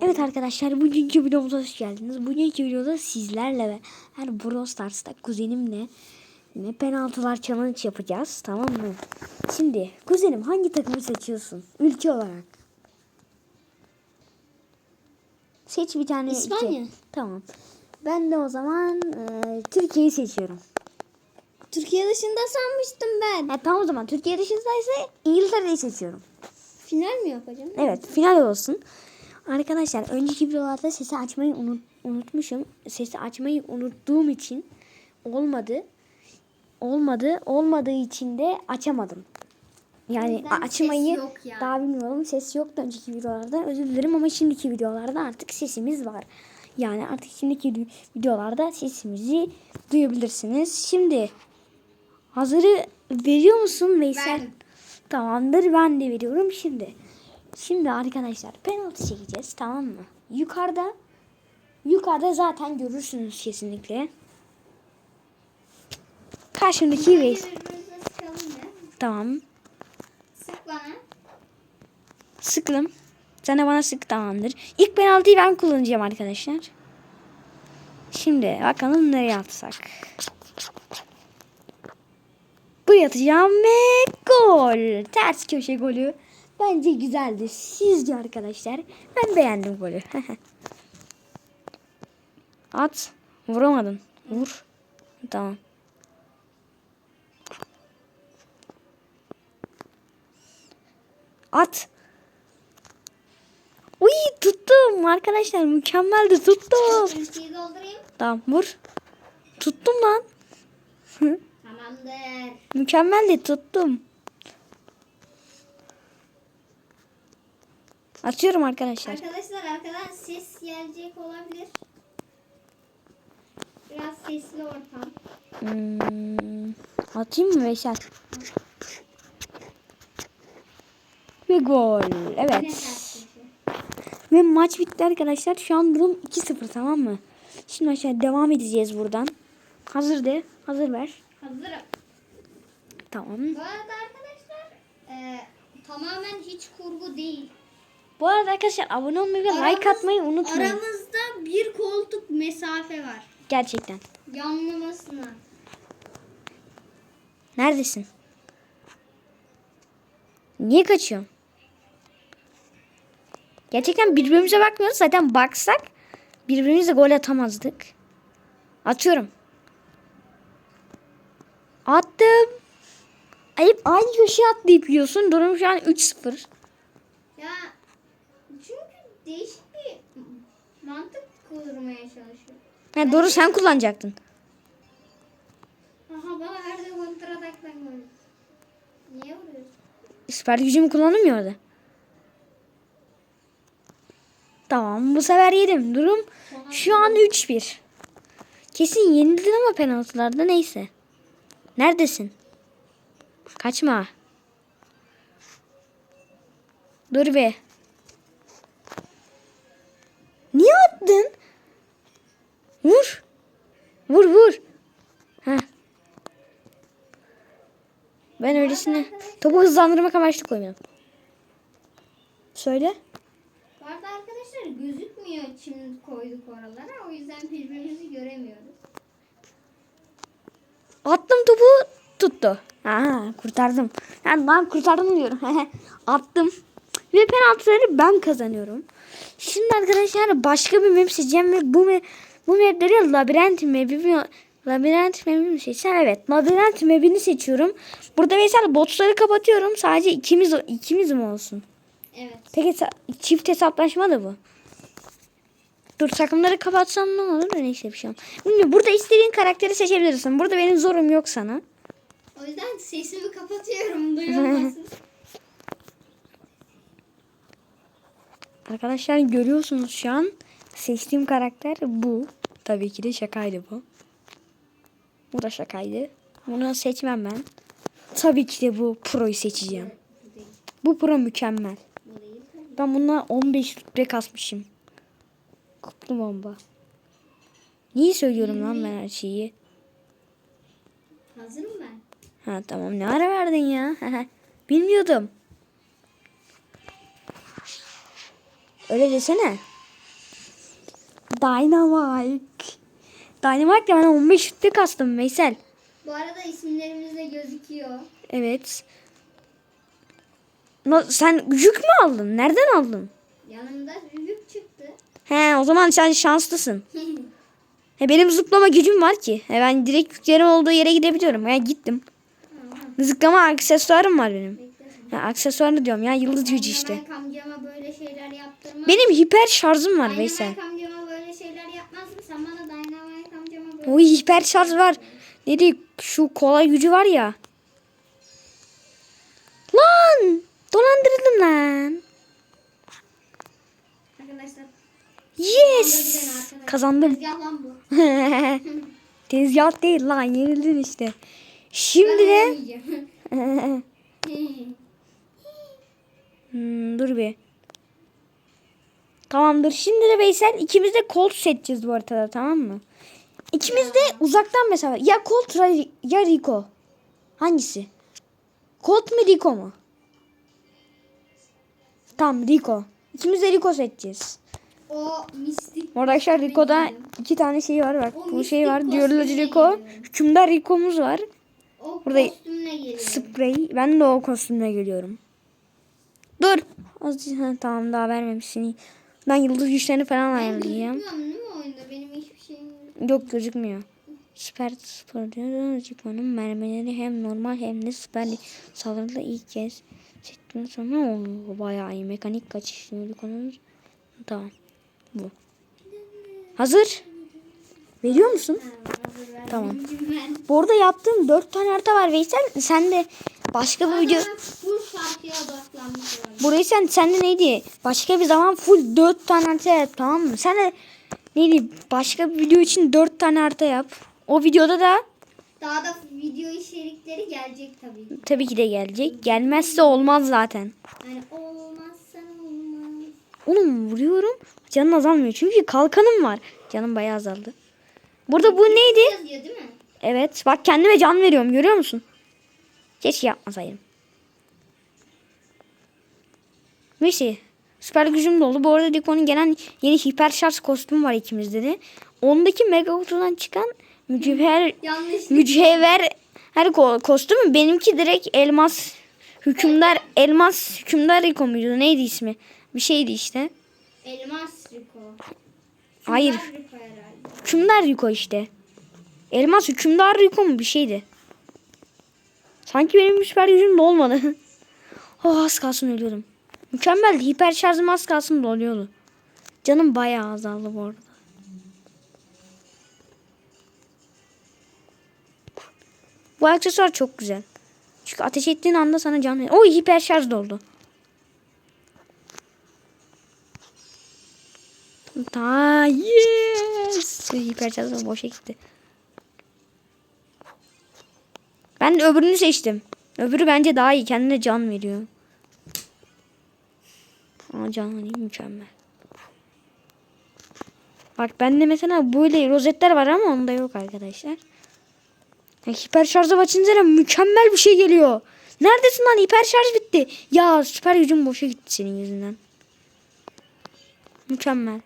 Evet arkadaşlar bugünkü videomuza hoş geldiniz. Bugünkü videoda sizlerle ve her Brawl Stars'ta kuzenimle ne penaltılar challenge yapacağız tamam mı? Şimdi kuzenim hangi takımı seçiyorsun ülke olarak? Seç bir tane İspanya. ülke. Tamam. Ben de o zaman e, Türkiye'yi seçiyorum. Türkiye dışında sanmıştım ben. Ha, tamam o zaman Türkiye dışındaysa İngiltere'yi seçiyorum. Final mi yapacağım? Evet final olsun. Arkadaşlar önceki videolarda sesi açmayı unut, unutmuşum. Sesi açmayı unuttuğum için olmadı. Olmadı. Olmadığı için de açamadım. Yani yüzden açmayı yok yani. daha bilmiyorum. Ses yoktu önceki videolarda. Özür dilerim ama şimdiki videolarda artık sesimiz var. Yani artık şimdiki vi- videolarda sesimizi duyabilirsiniz. Şimdi hazırı veriyor musun Veysel? Verdim. Tamamdır ben de veriyorum şimdi. Şimdi arkadaşlar penaltı çekeceğiz tamam mı? Yukarıda yukarıda zaten görürsünüz kesinlikle. Karşımdaki ya. Tamam. Sık bana. Sıklım. Sen de bana sık tamamdır. İlk penaltıyı ben kullanacağım arkadaşlar. Şimdi bakalım nereye atsak. Buraya atacağım ve gol. Ters köşe golü. Bence güzeldi. Sizce arkadaşlar? Ben beğendim golü. At. Vuramadın. Vur. Tamam. At. Uy tuttum arkadaşlar mükemmeldi tuttum. Tamam vur. Tuttum lan. Tamamdır. Mükemmeldi tuttum. Atıyorum arkadaşlar. Arkadaşlar arkadan ses gelecek olabilir. Biraz sesli ortam. Hmm, atayım mı Veysel? Ve gol. Evet. Ve maç bitti arkadaşlar. Şu an durum 2-0 tamam mı? Şimdi aşağı devam edeceğiz buradan. Hazır de. Hazır ver. Hazırım. Tamam. Bu arada arkadaşlar e, tamamen hiç kurgu değil. Bu arada arkadaşlar abone olmayı ve like Aramız- atmayı unutmayın. Aramızda bir koltuk mesafe var. Gerçekten. Yanlamasına. Neredesin? Niye kaçıyorsun? Gerçekten birbirimize bakmıyoruz. Zaten baksak birbirimize gol atamazdık. Atıyorum. Attım. Ayıp aynı köşeye atlayıp yiyorsun. Durum şu an 3-0. Değişik bir mantık kurmaya çalışıyor. Ha, doğru sen kullanacaktın. Aha bana her de kontrataktan gol. Niye vuruyorsun? Süper gücümü kullanamıyordu. Tamam bu sefer yedim. Durum şu an 3-1. Kesin yenildin ama penaltılarda neyse. Neredesin? Kaçma. Dur be. Niye attın? Vur. Vur vur. Heh. Ben öylesine topu hızlandırmak amaçlı koymadım. Söyle. Bu arada arkadaşlar gözükmüyor çim koyduk oralara. O yüzden birbirimizi göremiyoruz. Attım topu tuttu. Aha kurtardım. Yani ben kurtardım diyorum. Attım. Ve penaltıları ben kazanıyorum. Şimdi arkadaşlar başka bir map seçeceğim ve bu map, bu mapleri labirent map'i mi- labirent map'i mi seçsem? Evet labirent map'ini seçiyorum. Burada mesela botları kapatıyorum. Sadece ikimiz ikimiz mi olsun? Evet. Peki çift hesaplaşma da bu. Dur takımları kapatsam ne olur? Neyse bir şey olmaz. Bilmiyorum, burada istediğin karakteri seçebilirsin. Burada benim zorum yok sana. O yüzden sesimi kapatıyorum duyulmasın. Arkadaşlar görüyorsunuz şu an seçtiğim karakter bu. Tabii ki de şakaydı bu. Bu da şakaydı. Bunu seçmem ben. Tabii ki de bu pro'yu seçeceğim. Bu pro mükemmel. Ben bununla 15 rütbe kasmışım. Kuplu bomba. Niye söylüyorum lan ben her şeyi? Hazırım ben. Ha tamam ne ara verdin ya? Bilmiyordum. Öyle desene. Dynamite. Dynamite de ben 15 şutte kastım Veysel. Bu arada isimlerimiz de gözüküyor. Evet. Na- Sen yük mü aldın? Nereden aldın? Yanımda yük çıktı. He o zaman sen şanslısın. He, benim zıplama gücüm var ki. He, ben direkt yüklerim olduğu yere gidebiliyorum. Ya gittim. Zıplama aksesuarım var benim. Bekle. Ya aksesuarını diyorum ya yıldız gücü işte. Dynamite amcama böyle şeyler yaptırma. Benim hiper şarjım var Veysel. Dynamite amcama böyle şeyler yapmazsın. Sen bana Dynamite amcama böyle... Oy hiper şarj var. Dedi şu kolay gücü var ya. Lan! Dolandırıldım lan. Arkadaşlar Yes! Kazandım. tezgah lan bu. Tezgah değil lan yenildin işte. Şimdi de. Hmm, dur bir. Tamamdır. Şimdi de Veysel ikimiz de Colt seçeceğiz bu haritada tamam mı? İkimiz de uzaktan mesela. Ya Colt ya Rico. Hangisi? Colt mu Rico mu? Tamam Rico. İkimiz de Rico seçeceğiz. o mistik. Arkadaşlar Rico'da iki tane şey var bak. O Bu şey var. Diyarlıcı Rico. Hükümdar Rico'muz var. O Burada-. Sprey. Ben de o kostümle geliyorum. Dur. Az, tamam daha vermemişsin. Ben yıldız güçlerini falan ayarlayacağım. yok. Gözükmüyor. Süper spor diyor. Rico'nun mermileri hem normal hem de süper saldırıda ilk kez çektikten sonra o bayağı iyi. Mekanik kaçış Rico'nun. Tamam. Bu. Hazır. Veriyor musun? Tamam. Bu arada yaptığım dört tane harita var Veysel. Sen de başka bir video... Full şarkıya. Burayı sen, sen de neydi? Başka bir zaman full dört tane harita yap tamam mı? Sen de neydi? Başka bir video için dört tane harita yap. O videoda da Daha da video içerikleri gelecek tabii. tabii ki de gelecek. Gelmezse olmaz zaten. Yani olmazsa olmaz. Oğlum vuruyorum. Canım azalmıyor. Çünkü kalkanım var. Canım bayağı azaldı. Burada bu neydi? Yazıyor değil mi? Evet. Bak kendime can veriyorum. Görüyor musun? Keşke yapmasaydım. Neyse. Süper gücüm doldu. Bu arada Rico'nun gelen yeni hiper şarj kostümü var ikimizde de. Ondaki mega kutudan çıkan mücevher mücevher her ko- kostümü benimki direkt elmas hükümdar elmas hükümdar Rico muydu neydi ismi bir şeydi işte Elmas Rico. hayır hükümdar Rico işte elmas hükümdar Rico mu bir şeydi sanki benim süper gücüm olmadı oh, az kalsın ölüyordum mükemmeldi hiper şarjım az kalsın doluyordu canım bayağı azaldı bu arada Bu aksesuar çok güzel. Çünkü ateş ettiğin anda sana can veriyor. Oy hiper şarj doldu. Ta yes. Hiper şarj boşa gitti. Ben öbürünü seçtim. Öbürü bence daha iyi. Kendine can veriyor. Aa, can veriyor mükemmel. Bak bende mesela böyle rozetler var ama onda yok arkadaşlar. Ya hiper şarja açınca da mükemmel bir şey geliyor. Neredesin lan? Hiper şarj bitti. Ya süper gücüm boşa gitti senin yüzünden. Mükemmel.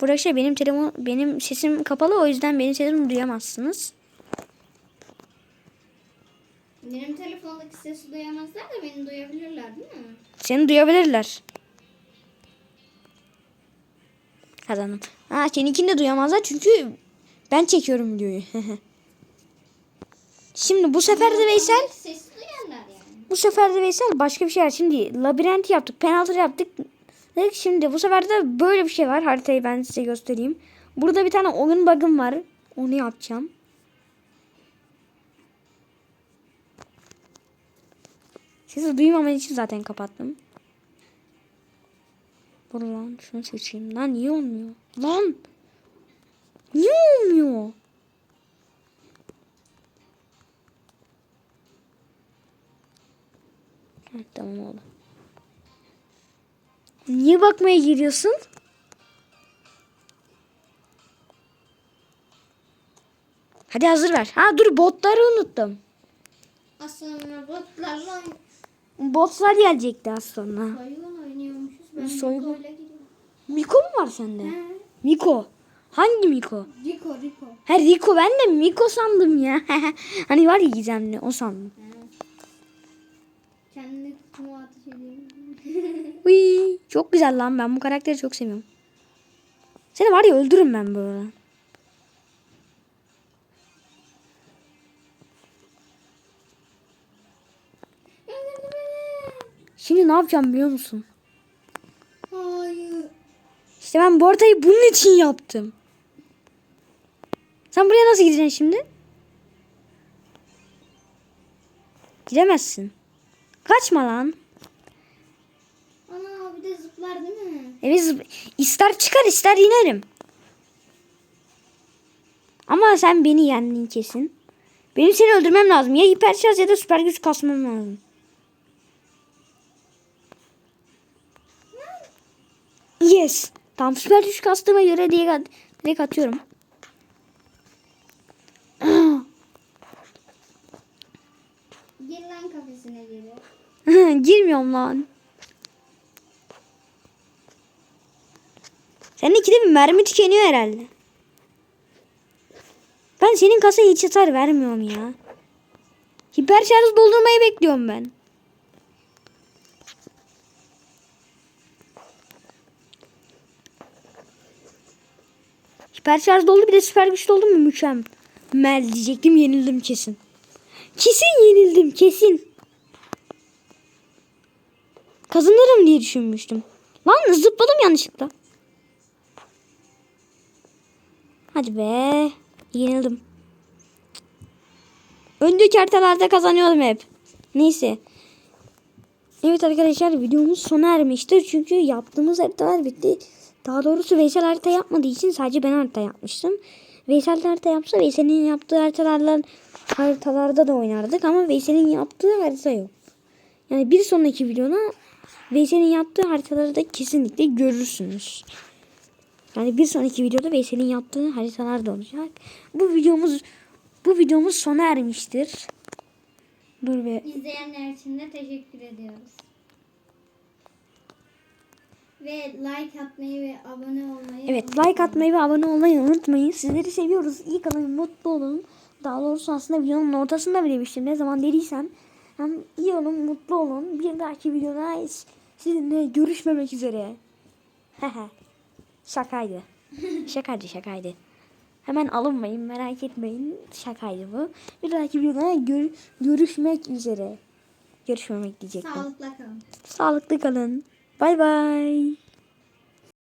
Bu arkadaşlar benim telefon benim sesim kapalı o yüzden benim sesimi duyamazsınız. Benim telefondaki sesi duyamazlar da beni duyabilirler değil mi? Seni duyabilirler. Kazandım. Ha seninkini de duyamazlar çünkü ben çekiyorum videoyu. Şimdi bu sefer de Veysel Sesi duyarlar yani. Bu sefer de Veysel başka bir şey. Şimdi labirent yaptık. Penaltı yaptık. Dedik Şimdi bu sefer de böyle bir şey var. Haritayı ben size göstereyim. Burada bir tane oyun bug'ım var. Onu yapacağım. Sizi duymaman için zaten kapattım. Dur lan şunu seçeyim. Lan niye olmuyor? Lan! Niye olmuyor? Evet, tamam oldu. Niye bakmaya giriyorsun? Hadi hazır ver. Ha dur botları unuttum. Aslında botlarla Botlar gelecekti az sonra. oyun oynuyorum Ben Soygun. Miko mu var sende? He. Miko. Hangi Miko? Rico Rico. Ha Rico ben de Miko sandım ya. hani var ya gizemli o sandım. He. Kendini kutuma ateş ediyorum. Uy, çok güzel lan ben bu karakteri çok seviyorum. Seni var ya öldürürüm ben böyle. Şimdi ne yapacağım biliyor musun? Hayır. İşte ben bu haritayı bunun için yaptım. Sen buraya nasıl gideceksin şimdi? Gidemezsin. Kaçma lan. Ana bir de zıplar değil mi? Evet zıp- ister çıkar ister inerim. Ama sen beni yendin kesin. Benim seni öldürmem lazım. Ya hiper şarj ya da süper güç kasmam lazım. Yes. Tam süper güç kastığıma göre direkt, direkt atıyorum. Geri. Girmiyorum lan. Senin ikide bir mermi tükeniyor herhalde. Ben senin kasaya hiç hasar vermiyorum ya. Hiper şarj doldurmayı bekliyorum ben. Hiper şarj doldu bir de süper güç doldu mu mükemmel diyecektim yenildim kesin. Kesin yenildim kesin. Kazanırım diye düşünmüştüm. Lan zıpladım yanlışlıkla. Hadi be. Yenildim. Önceki haritalarda kazanıyordum hep. Neyse. Evet arkadaşlar videomuz sona ermiştir. Çünkü yaptığımız haritalar bitti. Daha doğrusu Veysel harita yapmadığı için sadece ben harita yapmıştım. Veysel harita yapsa Veysel'in yaptığı haritalarla haritalarda da oynardık ama Veysel'in yaptığı harita yok. Yani bir sonraki videoda Veysel'in yaptığı haritaları da kesinlikle görürsünüz. Yani bir sonraki videoda Veysel'in yaptığı haritalar da olacak. Bu videomuz bu videomuz sona ermiştir. Dur be. İzleyenler için de teşekkür ediyoruz. Ve like atmayı ve abone olmayı Evet like atmayı ve abone olmayı unutmayın. Sizleri seviyoruz. İyi kalın, mutlu olun. Daha doğrusu aslında videonun ortasında bile demiştim. Ne zaman dediysem. Hem iyi olun, mutlu olun. Bir dahaki videoda sizinle görüşmemek üzere. şakaydı. Şakaydı şakaydı. Hemen alınmayın merak etmeyin. Şakaydı bu. Bir dahaki videoda gör- görüşmek üzere. Görüşmemek diyecektim. sağlıkla kalın. Sağlıklı kalın. Bay bay.